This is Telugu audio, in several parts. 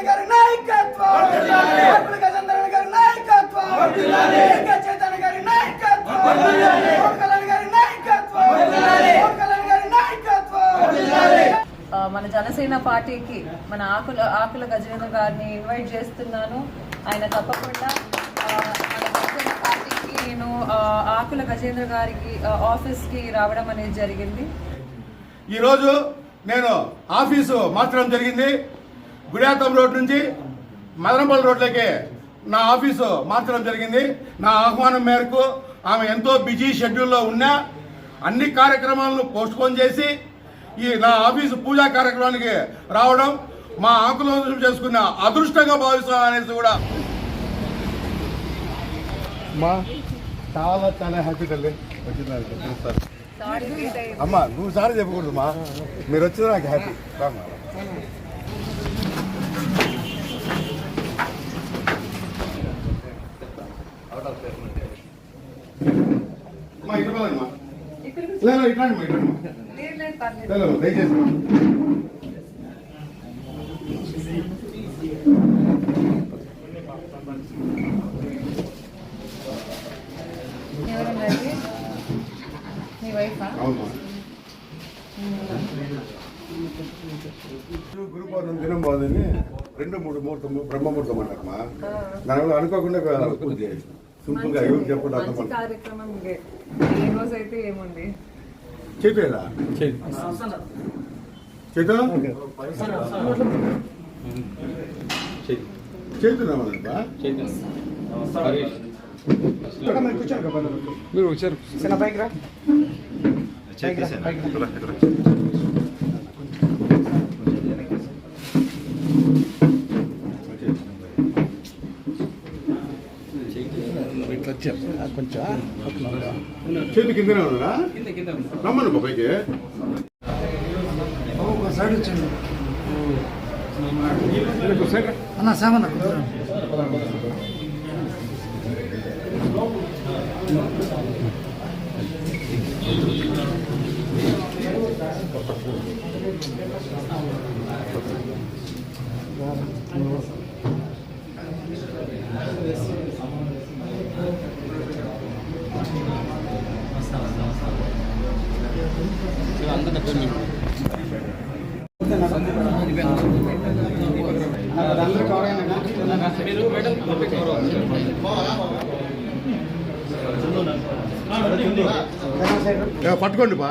చంద్రన్ గారి నాయకత్వం. ఆకుల చంద్రన్ గారి నాయకత్వం. చైతన్య గారి నాయకత్వం. పవన్ కళ్యాణ్ గారి నాయకత్వం. పవన్ కళ్యాణ్ గారి నాయకత్వం. ఆ, మన జనసేన పార్టీకి మన ఆకుల ఆకుల గజేంద్ర గారిని ఇన్వైట్ చేస్తున్నాను. ఆయన తప్పకుండా మన జనసేన పార్టీకి నేను ఆకుల గజేంద్ర గారికి ఆఫీస్కి రావడం అనేది జరిగింది. ఈరోజు నేను ఆఫీసు మార్చడం జరిగింది. గుడియాతం రోడ్ నుంచి మదనపల్లి రోడ్లకి నా ఆఫీసు మార్చడం జరిగింది. నా ఆహ్వానం మేరకు ఆమె ఎంతో బిజీ షెడ్యూల్లో ఉన్నా అన్ని కార్యక్రమాలను పోస్ట్పోన్ చేసి ఈ నా ఆఫీసు పూజా కార్యక్రమానికి రావడం మా ఆకులను చేసుకున్న అదృష్టంగా భావిస్తాను అనేసి కూడా మా చాలా చాలా హ్యాపీ తల్లి. వచ్చిందని సార్. అమ్మ నువ్వు సార్ చెప్పకూడదు మా మీరు వచ్చిన నాకు హ్యాపీ. రామ్మా. అమ్మా, ఇటు పదండి అమ్మా. ఇక్కడికి లేదు, ఇటు రండి అమ్మా, ఇటు రండి అమ్మా. లేదు, లేదు, పర్లేదు. లేదు, దయచేసి అమ్మా. ఎవరున్నారు మీ వైఫా అవును గురు పౌర్ణమి దినం బాగుందని రెండు మూడు ముహూర్తం బ్రహ్మముహూర్తం అన్నారమ్మా దానివల్ల అనుకోకుండా పూజ చేయాలి కార్యక్రమం. ఏ రోజు అయితే ఏముంది? మీరు వచ్చారు ఇట్లా వచ్చారు కొంచెం చేతి కిందనే ఉన్నారా రమ్మను బాబాయ్కి అన్న సామన్న ఏ, పట్టుకోండి బా.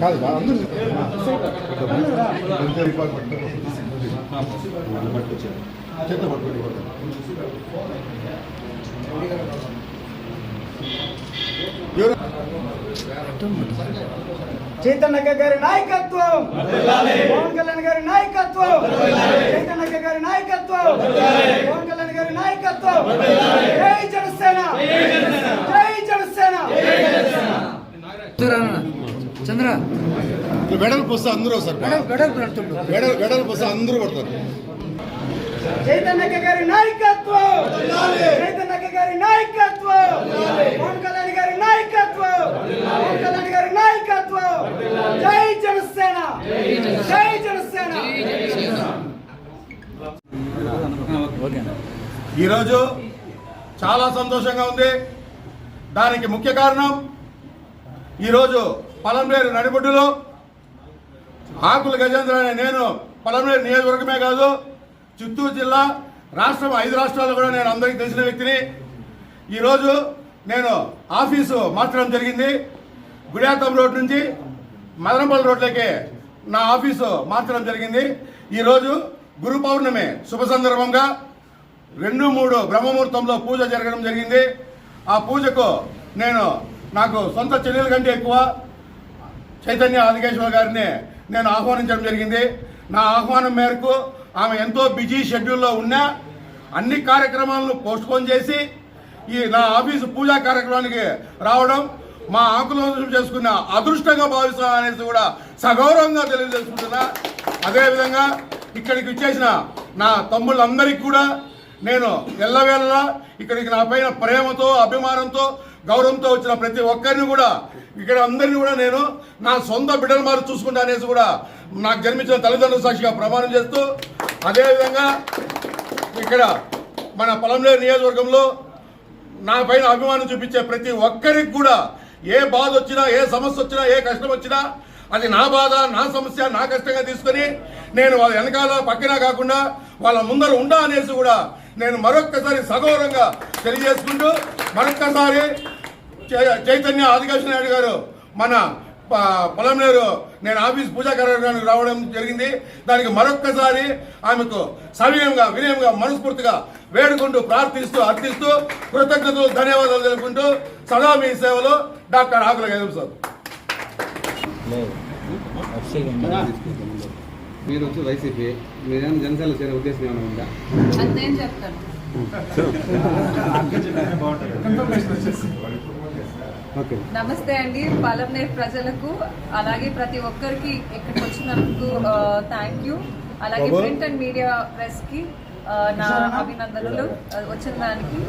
కాదు బా అందరూ. కొంచెం పట్టుకోండి. చైతన్య గారి నాయకత్వం! పవన్ కళ్యాణ్ గారి నాయకత్వం! చైతన్య గారి నాయకత్వం! పవన్ కళ్యాణ్ గారి నాయకత్వం! జై జనసేన! జై జనసేన! చంద్ర! వెడల్పు వస్తే అందరూ వస్తారు బా. గడప నడుతుండు వెడల్ వెడల్పు వస్తే అందరూ పడతారు. చైతన్య గారి నాయకత్వం! చైతన్య గారి నాయకత్వం! పవన్ కళ్యాణ్ గారి నాయకత్వం! గారి నాయకత్వం! జై జనసేన! జై జనసేన! ఈరోజు చాలా సంతోషంగా ఉంది. దానికి ముఖ్య కారణం ఈరోజు పలంనేరు నడిబొడ్డులో ఆకుల గజేంద్ర అనే నేను పలంనేరు నియోజకవర్గమే కాదు చిత్తూరు జిల్లా రాష్ట్రం ఐదు రాష్ట్రాలు కూడా నేను అందరికీ తెలిసిన వ్యక్తిని. ఈరోజు నేను ఆఫీసు మార్చడం జరిగింది. గుడియాతం రోడ్ నుంచి మదనపల్లి రోడ్లకి నా ఆఫీసు మార్చడం జరిగింది. ఈరోజు గురు పౌర్ణమి శుభ సందర్భంగా రెండు మూడు బ్రహ్మముహూర్తంలో పూజ జరగడం జరిగింది. ఆ పూజకు నేను నాకు సొంత చెల్లెల కంటే ఎక్కువ చైతన్య ఆదికేశ్వర గారిని నేను ఆహ్వానించడం జరిగింది. నా ఆహ్వానం మేరకు ఆమె ఎంతో బిజీ షెడ్యూల్లో ఉన్నా అన్ని కార్యక్రమాలను పోస్ట్పోన్ చేసి ఈ నా ఆఫీసు పూజా కార్యక్రమానికి రావడం మా ఆకులోచన చేసుకున్న అదృష్టంగా భావిస్తాను అనేసి కూడా సగౌరవంగా తెలియజేసుకుంటున్నా. అదేవిధంగా ఇక్కడికి వచ్చేసిన నా తమ్ముళ్ళందరికీ కూడా నేను ఎల్లవేళలా ఇక్కడికి నా పైన ప్రేమతో అభిమానంతో గౌరవంతో వచ్చిన ప్రతి ఒక్కరిని కూడా ఇక్కడ అందరిని కూడా నేను నా సొంత బిడ్డల మారు చూసుకుంటా అనేసి కూడా నాకు జన్మించిన తల్లిదండ్రుల సాక్షిగా ప్రమాణం చేస్తూ అదేవిధంగా ఇక్కడ మన పొలంలో నియోజకవర్గంలో నా పైన అభిమానం చూపించే ప్రతి ఒక్కరికి కూడా ఏ బాధ వచ్చినా ఏ సమస్య వచ్చినా ఏ కష్టం వచ్చినా అది నా బాధ నా సమస్య నా కష్టంగా తీసుకొని నేను వాళ్ళ వెనకాల పక్కన కాకుండా వాళ్ళ ముందర ఉండా అనేసి కూడా నేను మరొక్కసారి సగౌరవంగా తెలియజేసుకుంటూ మరొక్కసారి చై- చైతన్య ఆదికృష్ణ నాయుడు గారు మన పొలంనేరు నేను ఆఫీస్ పూజా కార్యక్రమానికి రావడం జరిగింది దానికి మరొక్కసారి ఆమెకు సవినయంగా వినయంగా మనస్ఫూర్తిగా వేడుకుంటూ ప్రార్థిస్తూ అర్థిస్తూ కృతజ్ఞతలు ధన్యవాదాలు తెలుపుకుంటూ సదా మీ సేవలో డాక్టర్ ఆకుల గౌరవ్ సార్ మీరు వచ్చి వైసీపీ మీరేమైనా జనసేనలో చేరే ఉద్దేశం ఏమైనా ఉందా అది చెప్తాను నమస్తే అండి. పాలమనేర్ ప్రజలకు అలాగే ప్రతి ఒక్కరికి ఇక్కడికి వచ్చినందుకు థ్యాంక్ యూ అలాగే. ప్రింట్ అండ్ మీడియా ప్రెస్కి నా అభినందనలు వచ్చిన దానికి.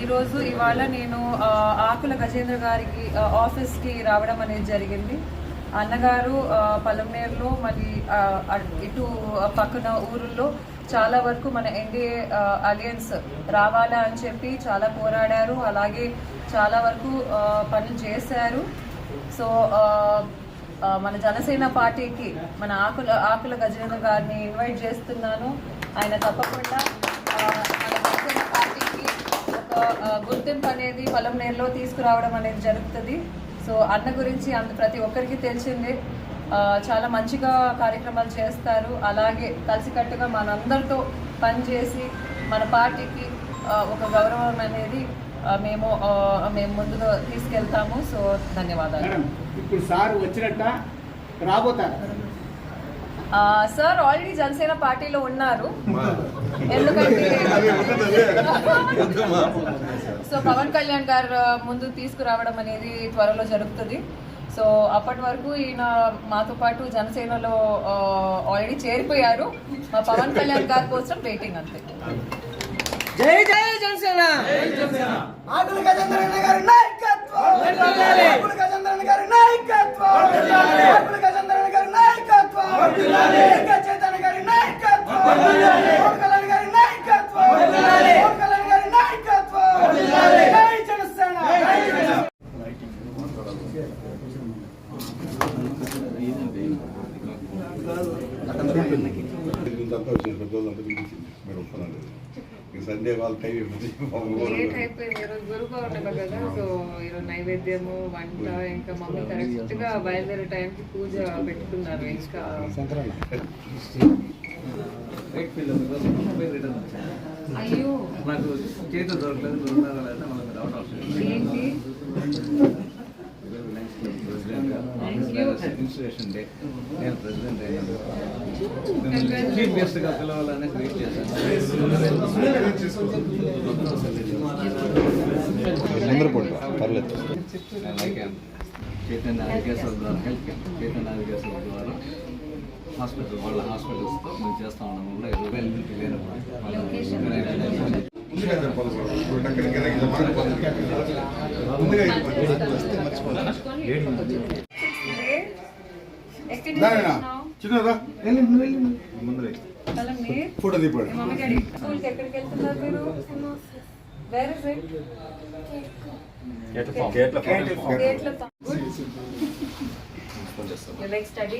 ఈరోజు ఇవాళ నేను ఆకుల గజేంద్ర గారికి ఆఫీస్కి రావడం అనేది జరిగింది. అన్నగారు పలమనేరులో మళ్ళీ ఇటు పక్కన ఊరుల్లో చాలా వరకు మన ఎన్డీఏ అలయన్స్ రావాలా అని చెప్పి చాలా పోరాడారు. అలాగే చాలా వరకు పనులు చేశారు. సో మన జనసేన పార్టీకి మన ఆకుల ఆకుల గజేంద్ర గారిని ఇన్వైట్ చేస్తున్నాను. ఆయన తప్పకుండా మన జనసేన పార్టీకి ఒక గుర్తింపు అనేది పొలం నేలలో తీసుకురావడం అనేది జరుగుతుంది. సో అన్న గురించి అంత ప్రతి ఒక్కరికి తెలిసిందే. చాలా మంచిగా కార్యక్రమాలు చేస్తారు. అలాగే కలిసికట్టుగా మనందరితో పనిచేసి మన పార్టీకి ఒక గౌరవం అనేది మేము మేము ముందుగా తీసుకెళ్తాము. సో ధన్యవాదాలు. ఇప్పుడు సార్ వచ్చినట్ట రాబోతారు? ఆ, సార్ ఆల్రెడీ జనసేన పార్టీలో ఉన్నారు. ఎందుకంటే సో పవన్ కళ్యాణ్ గారు ముందు తీసుకురావడం అనేది త్వరలో జరుగుతుంది. సో అప్పటి వరకు ఈయన మాతో పాటు జనసేనలో ఆల్రెడీ చేరిపోయారు. మా పవన్ కళ్యాణ్ గారి కోసం వెయిటింగ్ అంతే. జై జై జనసేన! ఆకుల గజేంద్రన్న గారి నాయకత్వం! ఆకుల గజేంద్రన్న గారి నాయకత్వం! ఆకుల గజేంద్రన్న గారి నాయకత్వం! ఇంకా చైతన్య గారి నాయకత్వం పవన్ కళ్యాణ్ గారి నాయకత్వం పవన్ కళ్యాణ్ గారి నాయకత్వం జై జనసేన జై జనసేన ఇంతంతా వచ్చిన పెద్దోళ్ళంతా పిలిచింది మీరు వస్తున్నారు ఈ సండే వాళ్ళ టైం అయిపోతుంది లేట్ అయిపోయింది. ఈరోజు గురు పౌర్ణమి కదా సో ఈరోజు నైవేద్యము వంట ఇంకా మమ్మీ కరెక్ట్గా బయలుదేరే టైంకి పూజ పెట్టుకున్నారు. ఇంకా అయ్యో. నాకు చేతి దొరకలేదు ఏంటి? Inspiration day. నేను ప్రెసిడెంట్ అయినాను చీఫ్ గెస్ట్గా పిలవాలని వెయిట్ చేశాను. పర్లేదు. చైతన్య ఆదికేశ్వర ద్వారా హెల్త్ క్యాంప్ చైతన్య ఆదికేశ్వర ద్వారా హాస్పిటల్ వాళ్ళ హాస్పిటల్స్తో మేము చేస్తా ఉన్నాము కూడా అవైలబిలిటీ లేనప్పుడు ముందుగా చిన్నదా? Photo తీపండి study